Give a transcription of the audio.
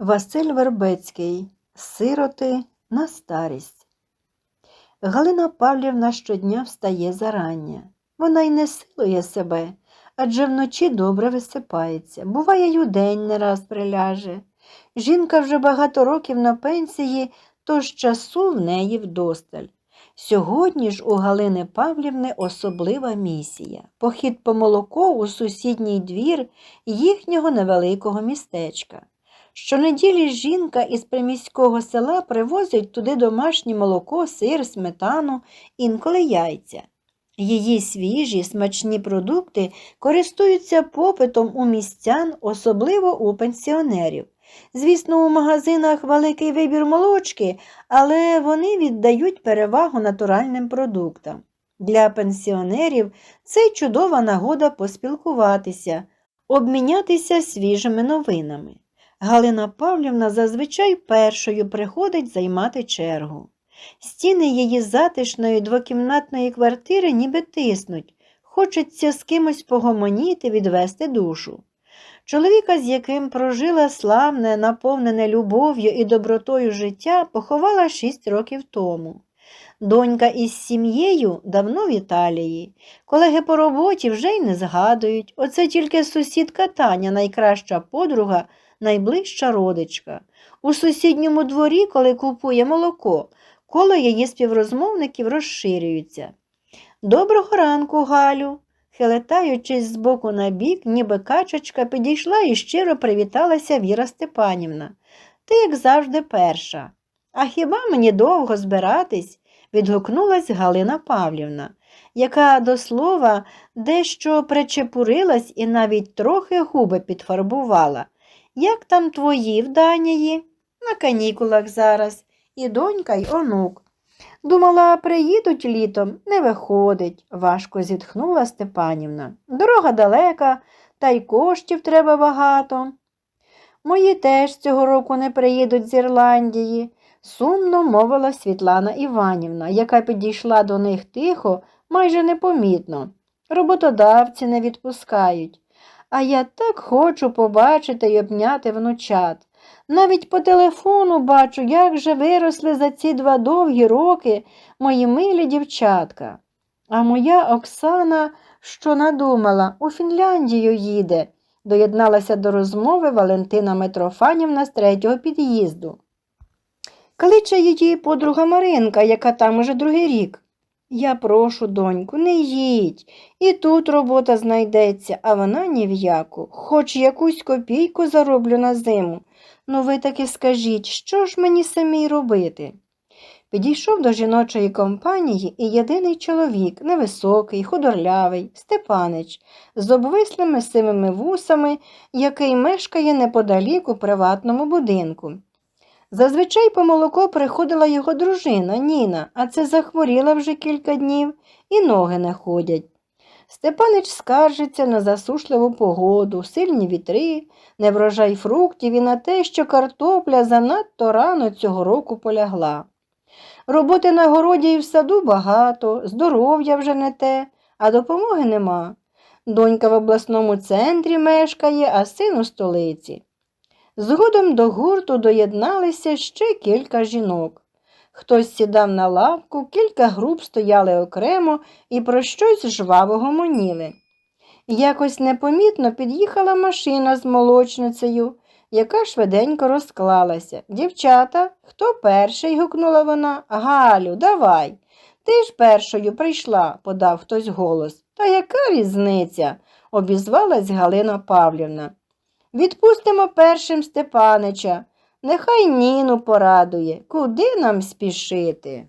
Василь Вербецький Сироти на старість. Галина Павлівна щодня встає зарання. Вона й не силує себе, адже вночі добре висипається. Буває, й удень не раз приляже. Жінка вже багато років на пенсії, тож часу в неї вдосталь. Сьогодні ж у Галини Павлівни особлива місія похід по молоко у сусідній двір їхнього невеликого містечка. Щонеділі жінка із приміського села привозить туди домашнє молоко, сир, сметану, інколи яйця. Її свіжі, смачні продукти користуються попитом у містян, особливо у пенсіонерів. Звісно, у магазинах великий вибір молочки, але вони віддають перевагу натуральним продуктам. Для пенсіонерів це чудова нагода поспілкуватися, обмінятися свіжими новинами. Галина Павлівна зазвичай першою приходить займати чергу. Стіни її затишної двокімнатної квартири ніби тиснуть, хочеться з кимось погомоніти, відвести душу. Чоловіка, з яким прожила славне, наповнене любов'ю і добротою життя, поховала шість років тому. Донька із сім'єю давно в Італії. Колеги по роботі вже й не згадують. Оце тільки сусідка Таня, найкраща подруга, найближча родичка. У сусідньому дворі, коли купує молоко, коло її співрозмовників розширюється. Доброго ранку, Галю. Хилетаючись з боку на бік, ніби качечка, підійшла і щиро привіталася Віра Степанівна. Ти, як завжди, перша. А хіба мені довго збиратись? відгукнулась Галина Павлівна, яка до слова дещо причепурилась і навіть трохи губи підфарбувала. Як там твої в Данії? На канікулах зараз, і донька, й онук. Думала, приїдуть літом, не виходить, важко зітхнула Степанівна. Дорога далека, та й коштів треба багато. Мої теж цього року не приїдуть з Ірландії, сумно мовила Світлана Іванівна, яка підійшла до них тихо, майже непомітно. Роботодавці не відпускають. А я так хочу побачити й обняти внучат. Навіть по телефону бачу, як же виросли за ці два довгі роки мої милі дівчатка. А моя Оксана, що надумала, у Фінляндію їде, доєдналася до розмови Валентина Митрофанівна з третього під'їзду. Кличе її подруга Маринка, яка там уже другий рік. Я прошу, доньку, не їдь. І тут робота знайдеться, а вона ні в яку. Хоч якусь копійку зароблю на зиму. Ну ви таки скажіть, що ж мені самій робити? Підійшов до жіночої компанії і єдиний чоловік, невисокий, худорлявий, Степанич, з обвислими сивими вусами, який мешкає неподалік у приватному будинку. Зазвичай по молоко приходила його дружина Ніна, а це захворіла вже кілька днів і ноги не ходять. Степанич скаржиться на засушливу погоду, сильні вітри, неврожай фруктів і на те, що картопля занадто рано цього року полягла. Роботи на городі і в саду багато, здоров'я вже не те, а допомоги нема. Донька в обласному центрі мешкає, а син у столиці. Згодом до гурту доєдналися ще кілька жінок. Хтось сідав на лавку, кілька груп стояли окремо і про щось жваво гомоніли. Якось непомітно під'їхала машина з молочницею, яка швиденько розклалася. Дівчата, хто перший? гукнула вона. Галю, давай. Ти ж першою прийшла, подав хтось голос. Та яка різниця? обізвалась Галина Павлівна. Відпустимо першим Степанича. Нехай Ніну порадує, куди нам спішити.